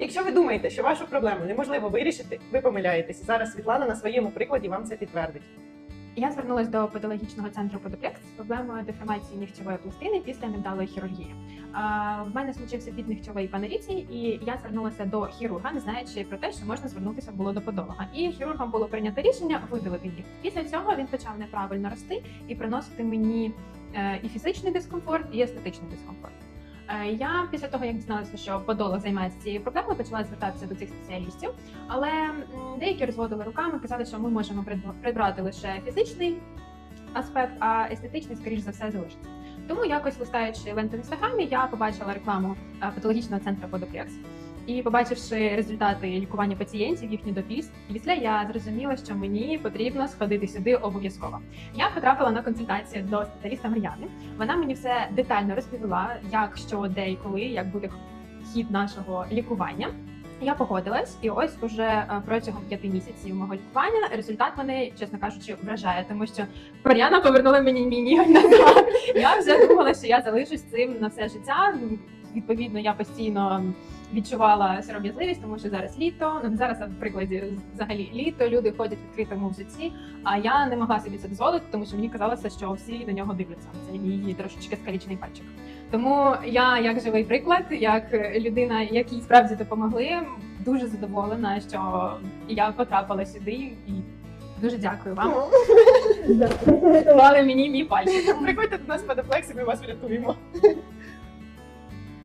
Якщо ви думаєте, що вашу проблему неможливо вирішити, ви помиляєтесь. Зараз Світлана на своєму прикладі вам це підтвердить. Я звернулася до патологічного центру Подоплекс з проблемою деформації нігтєвої пластини після невдалої хірургії. В мене случився під нігтєвої панеріці, і я звернулася до хірурга, не знаючи про те, що можна звернутися було до подолога. І хірургом було прийнято рішення видалити їх. Після цього він почав неправильно рости і приносити мені е, і фізичний дискомфорт, і естетичний дискомфорт. Е, Я після того, як дізналася, що подолог займається цією проблемою, почала звертатися до цих спеціалістів. Але деякі розводили руками, казали, що ми можемо прибрати лише фізичний аспект, а естетичний, скоріш за все, залишиться. Тому якось листаючи ленту в інстаграмі, я побачила рекламу е, патологічного центру Подоплекс. І побачивши результати лікування пацієнтів, їхні до піс- після, я зрозуміла, що мені потрібно сходити сюди обов'язково. Я потрапила на консультацію до спеціаліста Мар'яни. Вона мені все детально розповіла, як що, де і коли, як буде хід нашого лікування. Я погодилась, і ось уже е, протягом п'яти місяців мого лікування результат мене, чесно кажучи, вражає, тому що Мар'яна повернула мені ніготь назад. Я вже думала, що я залишусь цим на все життя. Відповідно, я постійно відчувала сором'язливість, тому що зараз літо. Ну зараз в прикладі взагалі літо. Люди ходять в відкритому взутті. А я не могла собі це дозволити, тому що мені казалося, що всі на нього дивляться. Це мій трошечки скалічений пальчик. Тому я, як живий приклад, як людина, якій справді допомогли, дуже задоволена, що я потрапила сюди і дуже дякую вам. Врятували мені мій пальчик. Приходьте до нас в Подоплекс, ми вас врятуємо.